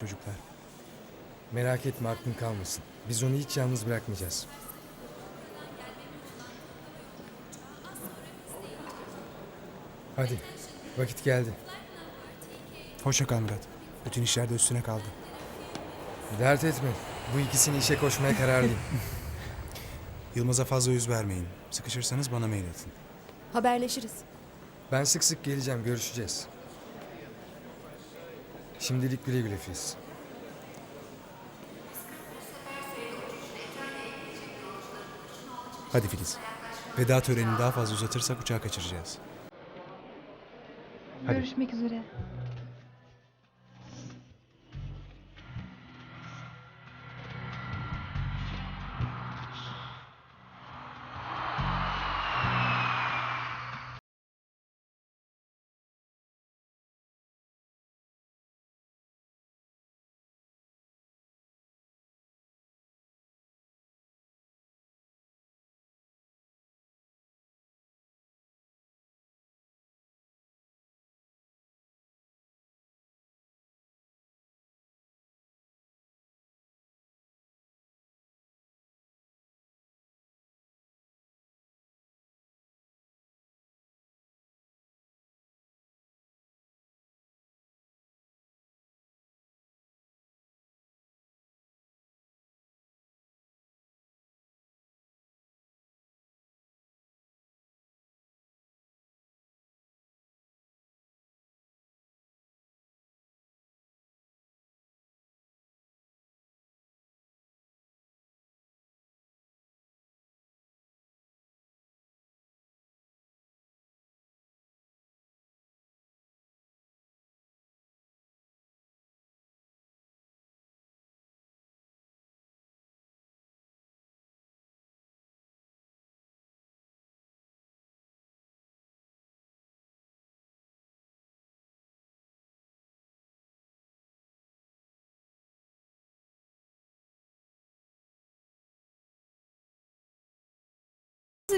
çocuklar. Merak etme aklın kalmasın. Biz onu hiç yalnız bırakmayacağız. Hadi. Vakit geldi. Hoşça kal Murat. Bütün işler de üstüne kaldı. Dert etme. Bu ikisini işe koşmaya kararlıyım. Yılmaz'a fazla yüz vermeyin. Sıkışırsanız bana mail atın. Haberleşiriz. Ben sık sık geleceğim. Görüşeceğiz. Şimdilik güle güle Filiz. Hadi Filiz. Veda törenini daha fazla uzatırsak uçağı kaçıracağız. Hadi. Görüşmek üzere.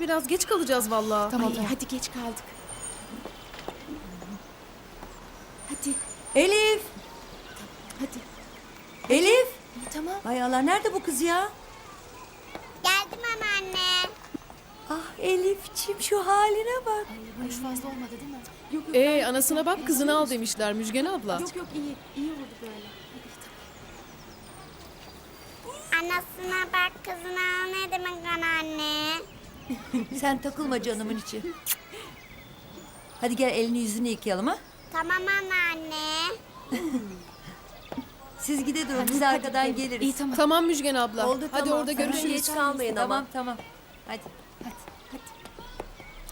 De biraz geç kalacağız vallahi. Tamam Ay, tamam. hadi geç kaldık. Hadi. Elif! Hadi. Elif! Tamam. Hay Allah nerede bu kız ya? Geldim anne. Ah Elifçim şu haline bak. Hoş fazla olmadı değil mi? Yok yok. Ee anasına bak kızını al demişler Müjgan abla. Yok yok iyi. İyi oldu böyle. Anasına bak kızına al ne demek anne? Sen takılma canımın içi. Hadi gel elini yüzünü yıkayalım ha. Tamam anne. Siz gide durun biz arkadan geliriz. İyi tamam. Tamam Müjgan abla. Oldu Hadi tamam. orada görüşürüz. Geç kalmayın tamam tamam. Hadi.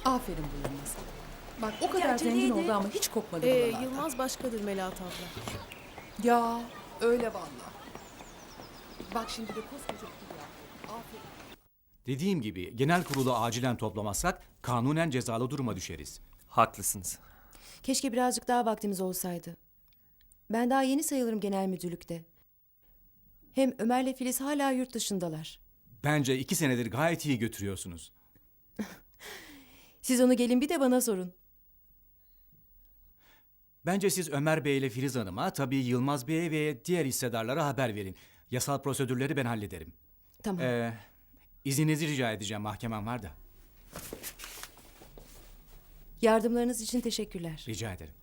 Aferin bu Yılmaz. Bak o kadar zengin oldu ama hiç kokmadı Ee. Yılmaz başkadır Melahat abla. Ya öyle vallahi. Bak şimdi de koskoca. Dediğim gibi genel kurulu acilen toplamazsak kanunen cezalı duruma düşeriz. Haklısınız. Keşke birazcık daha vaktimiz olsaydı. Ben daha yeni sayılırım genel müdürlükte. Hem Ömer'le Filiz hala yurt dışındalar. Bence iki senedir gayet iyi götürüyorsunuz. Siz onu gelin bir de bana sorun. Bence siz Ömer Bey ile Filiz Hanım'a tabii Yılmaz Bey'e ve diğer hissedarlara haber verin. Yasal prosedürleri ben hallederim. Tamam. Ee, izninizi rica edeceğim mahkemem var da. Yardımlarınız için teşekkürler. Rica ederim.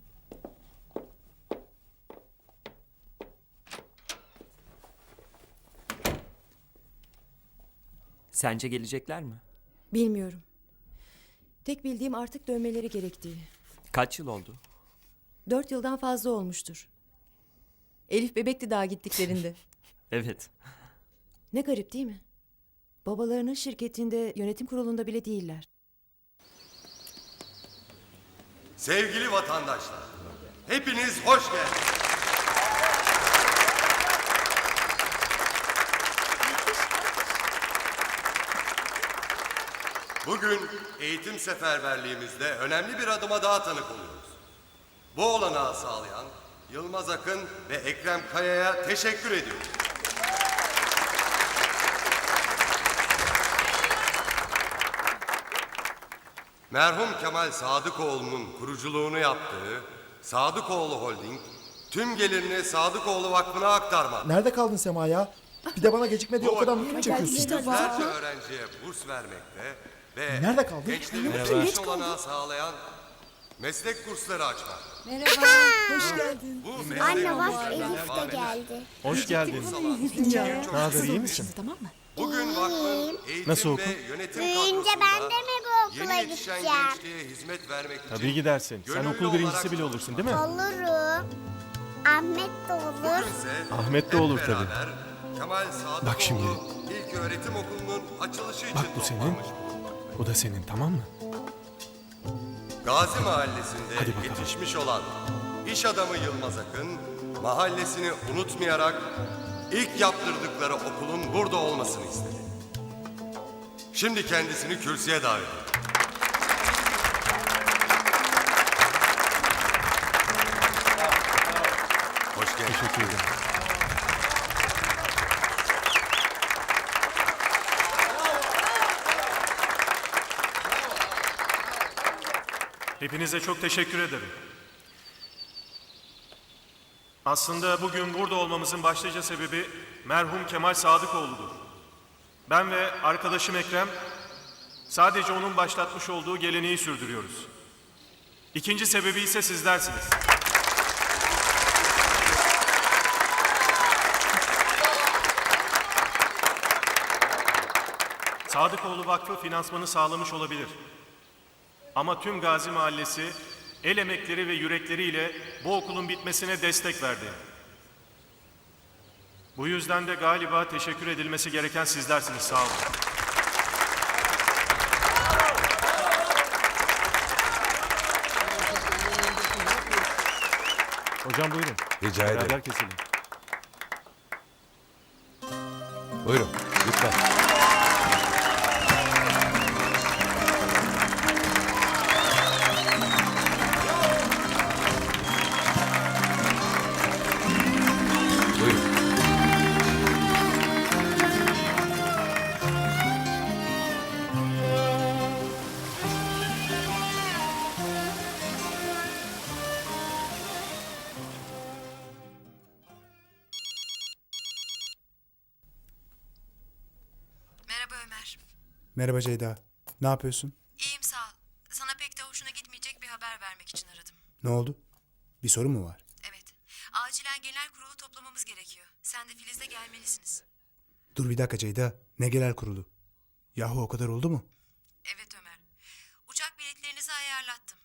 Sence gelecekler mi? Bilmiyorum. Tek bildiğim artık dönmeleri gerektiği. Kaç yıl oldu? Dört yıldan fazla olmuştur. Elif bebekti daha gittiklerinde. Evet. ne garip değil mi? Babalarının şirketinde yönetim kurulunda bile değiller. Sevgili vatandaşlar, hepiniz hoş geldiniz. Bugün eğitim seferberliğimizde önemli bir adıma daha tanık oluyoruz. Bu olanağı sağlayan Yılmaz Akın ve Ekrem Kaya'ya teşekkür ediyoruz. Merhum Kemal Sadıkoğlu'nun kuruculuğunu yaptığı Sadıkoğlu Holding, tüm gelirini Sadıkoğlu Vakfı'na aktarmak. Nerede kaldın Sema ya? Bir de bana gecikme diye o kadar niye mi çekiyorsun? Yüzlerce öğrenciye burs vermekte ve Nerede kaldın? gençlerimize iş olanağı sağlayan meslek kursları açmak. Merhaba. Hoş geldin. Bu meslek Anne bak kurslarına Elif de devam eden geldi. Hoş geldin. Ne haber iyi misin? Tamam mı? Bugün vakfın eğitim Nasıl ve okul? yönetim Büyüyünce kadrosunda ben de mi bu okula yeni yetişen gideceğim? gençliğe hizmet vermek için Tabii gidersin. Sen gönüllü okul birincisi olarak bile olursun değil mi? Olurum. Ahmet de olur. Bugünse Ahmet de hep olur tabii. beraber Kemal Sadıkoğlu Bak şimdi. ilk öğretim okulunun açılışı için Bak bu senin. toplanmış. Bu da senin tamam mı? Gazi Mahallesi'nde bakalım. yetişmiş olan iş adamı Yılmaz Akın, mahallesini unutmayarak ilk yaptırdıkları okulun burada olmasını istedi. Şimdi kendisini kürsüye davet ediyorum. Hoş geldin. Teşekkür ederim. Hepinize çok teşekkür ederim. Aslında bugün burada olmamızın başlıca sebebi merhum Kemal Sadıkoğlu'dur. Ben ve arkadaşım Ekrem sadece onun başlatmış olduğu geleneği sürdürüyoruz. İkinci sebebi ise sizlersiniz. Sadıkoğlu Vakfı finansmanı sağlamış olabilir. Ama tüm Gazi Mahallesi el emekleri ve yürekleriyle bu okulun bitmesine destek verdi. Bu yüzden de galiba teşekkür edilmesi gereken sizlersiniz. Sağ olun. Hocam buyurun. Rica Beraber keselim. Buyurun, lütfen. Ömer. Merhaba Ceyda. Ne yapıyorsun? İyiyim sağ ol. Sana pek de hoşuna gitmeyecek bir haber vermek için aradım. Ne oldu? Bir sorun mu var? Evet. Acilen genel kurulu toplamamız gerekiyor. Sen de Filiz'le gelmelisiniz. Dur bir dakika Ceyda. Ne genel kurulu? Yahu o kadar oldu mu? Evet Ömer. Uçak biletlerinizi ayarlattım.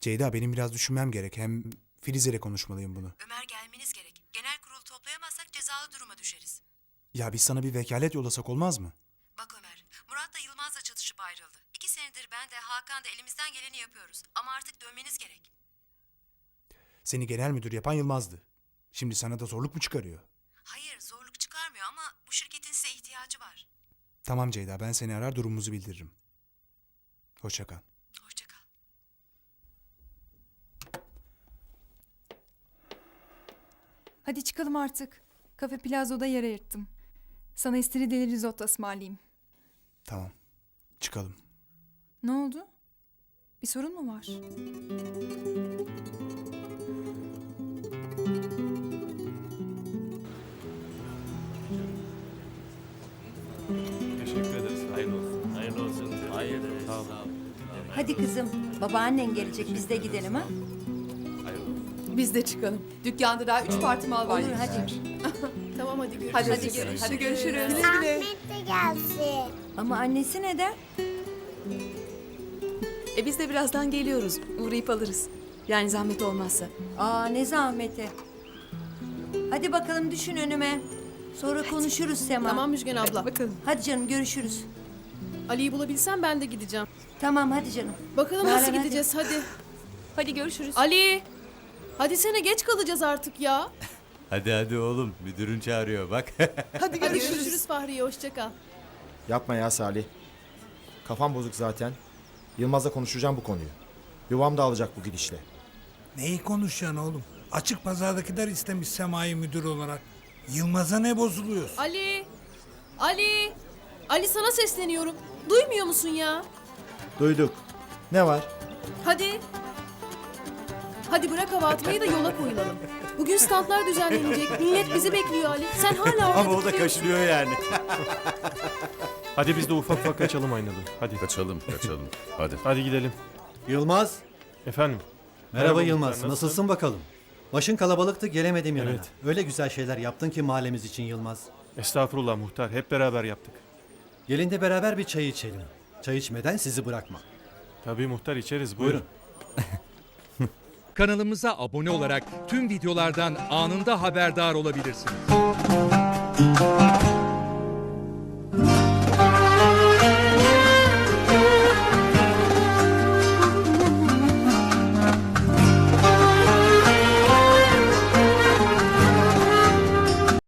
Ceyda benim biraz düşünmem gerek. Hem Filiz ile konuşmalıyım bunu. Ömer gelmeniz gerek. Genel kurulu toplayamazsak cezalı duruma düşeriz. Ya biz sana bir vekalet yollasak olmaz mı? Senedir ben de Hakan da elimizden geleni yapıyoruz. Ama artık dönmeniz gerek. Seni genel müdür yapan Yılmaz'dı. Şimdi sana da zorluk mu çıkarıyor? Hayır, zorluk çıkarmıyor ama bu şirketin size ihtiyacı var. Tamam Ceyda ben seni arar durumumuzu bildiririm. Hoşça kal. Hoşça kal. Hadi çıkalım artık. Kafe Plazo'da yer ayırttım. Sana istiridye risotto ısmarlayayım. Tamam. Çıkalım. Ne oldu? Bir sorun mu var? Teşekkür ederiz. Hayırlı olsun. Hayırlı olsun. Hayırlı Sağ olun. Hadi kızım. Babaannen gelecek biz de gidelim ha. Biz de çıkalım. Dükkanda daha üç parti mal var. Olur hadi. Tamam hadi görüşürüz. Hadi, hadi, görüşürüz. hadi görüşürüz. Ahmet de gelsin. Ama annesi neden? E biz de birazdan geliyoruz. Uğrayıp alırız. Yani zahmet olmazsa. Aa ne zahmeti. Hadi bakalım düşün önüme. Sonra konuşuruz Sema. Tamam Müjgan abla. Bakalım. Hadi canım görüşürüz. Ali'yi bulabilsem ben de gideceğim. Tamam hadi canım. Bakalım Nalan, nasıl hadi. gideceğiz hadi. Hadi görüşürüz. Ali! Hadi sene geç kalacağız artık ya. Hadi hadi oğlum müdürün çağırıyor bak. Hadi görüşürüz Fahriye hoşça kal. Yapma ya Salih. Kafam bozuk zaten. Yılmaz'la konuşacağım bu konuyu. Yuvam dağılacak bu gidişle. Neyi konuşacaksın oğlum? Açık pazardakiler istemiş Sema'yı müdür olarak. Yılmaz'a ne bozuluyorsun? Ali! Ali! Ali sana sesleniyorum. Duymuyor musun ya? Duyduk. Ne var? Hadi. Hadi bırak hava atmayı da yola koyulalım. Bugün standlar düzenlenecek. Millet bizi bekliyor Ali. Sen hala orada Ama o da kaşınıyor yani. Hadi biz de ufak ufak kaçalım Aynalı. Hadi. Kaçalım, kaçalım. Hadi. Hadi gidelim. Yılmaz. Efendim. Merhaba, Muhtar, Yılmaz. nasılsın? Nasılsın bakalım? Başın kalabalıktı gelemedim yanına. Evet. Öyle güzel şeyler yaptın ki mahallemiz için Yılmaz. Estağfurullah muhtar. Hep beraber yaptık. Gelin de beraber bir çay içelim. Çay içmeden sizi bırakma. Tabii muhtar içeriz. Buyurun. Buyurun. Kanalımıza abone olarak tüm videolardan anında haberdar olabilirsiniz.